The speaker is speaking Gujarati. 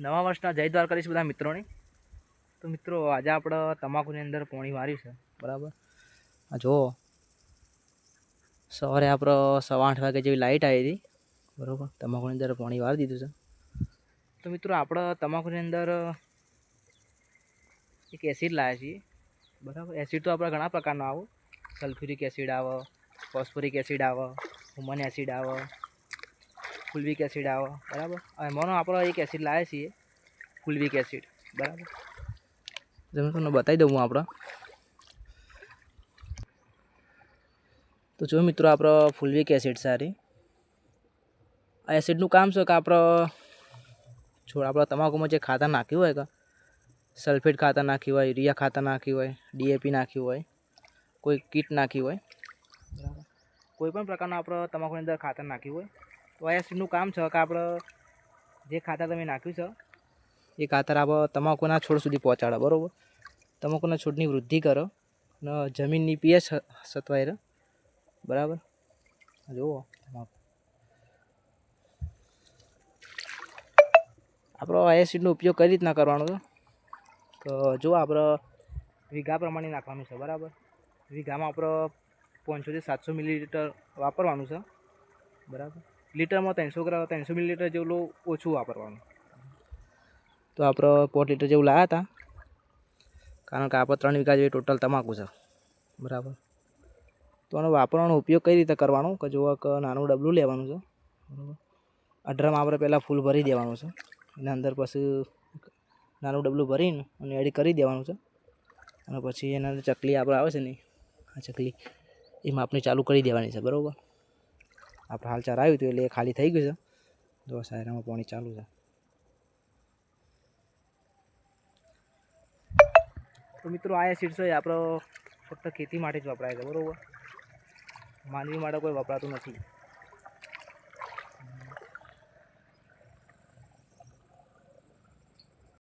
નવા વર્ષના જય દ્વારકાધીશ બધા મિત્રોને. તો મિત્રો, આજે આપણે તમાકુની અંદર પોણી વાર્યું છે. બરાબર? આ જુઓ. સવારે આપણે સવા આઠ વાગે જેવી લાઇટ આવી હતી. બરાબર? તમાકુની અંદર પોણી વાળી દીધું છે. તો મિત્રો, આપણે તમાકુની અંદર એક એસિડ લાવ્યા છીએ. બરાબર? એસિડ તો આપણે ઘણા પ્રકારનો આવો. સલ્ફ્યુરિક એસિડ આવે, ફોસ્ફોરિક એસિડ આવે, હુમન એસિડ આવે. ફુલવિક એસિડ આવે બરાબર એમાંનો આપણે એક એસિડ લાવ્યા છીએ ફુલવિક એસિડ બરાબર તમે તમને બતાવી દઉં હું આપણે તો જો મિત્રો આપણે ફુલવિક એસિડ સારી આ એસિડનું કામ છે કે આપણે છોડ આપણે તમાકુમાં જે ખાતર નાખ્યું હોય કે સલ્ફેટ ખાતર નાખ્યું હોય યુરિયા ખાતર નાખ્યું હોય ડીએપી નાખ્યું હોય કોઈ કીટ નાખી હોય બરાબર કોઈ પણ પ્રકારનું આપણે તમાકુની અંદર ખાતર નાખ્યું હોય તો આ સીડનું કામ છે કે આપણે જે ખાતર તમે નાખ્યું છે, એ ખાતર આપણે તમાકુના છોડ સુધી પહોંચાડો, બરાબર? તમાકુના છોડની વૃદ્ધિ કરો અને જમીનની પીએચ સતવાય રહે, બરાબર? જુઓ આપણો આ એસિડનો ઉપયોગ કઈ રીતના કરવાનો છે? તો જો આપણે વીઘા પ્રમાણે નાખવાનું છે, બરાબર? વીઘામાં આપણે પાંચસોથી સાતસો મિલીલીટર વાપરવાનું છે, બરાબર? લીટરમાં ત્રણસો ગ્રામ, ત્રણસો મિલીલીટર જેટલું ઓછું વાપરવાનું. તો આપણે પોટ લીટર જેવું લાવ્યા હતા કારણ કે આપણે ત્રણ વીઘા જેવી ટોટલ તમાકુ છે. બરાબર. તો આનો વાપરવાનો ઉપયોગ કઈ રીતે કરવાનો? કે જો કે નાનું ડબલું લેવાનું છે. બરાબર. અઢારમાં આપણે પહેલાં ફૂલ ભરી દેવાનું છે. એના અંદર પછી નાનું ડબલું ભરીને અને એડ કરી દેવાનું છે. અને પછી એના ચકલી આપણે આવે છે ને, આ ચકલી, એમાં આપણે ચાલુ કરી દેવાની છે. બરાબર. આપણે હાલ ચાર આવ્યું હતું એટલે એ ખાલી થઈ ગયું છે. જો સાયરામાં પાણી ચાલુ છે. તો મિત્રો, આ એસિડ છે એ આપણો ફક્ત ખેતી માટે જ વપરાય છે, બરાબર? માનવી માટે કોઈ વપરાતું નથી.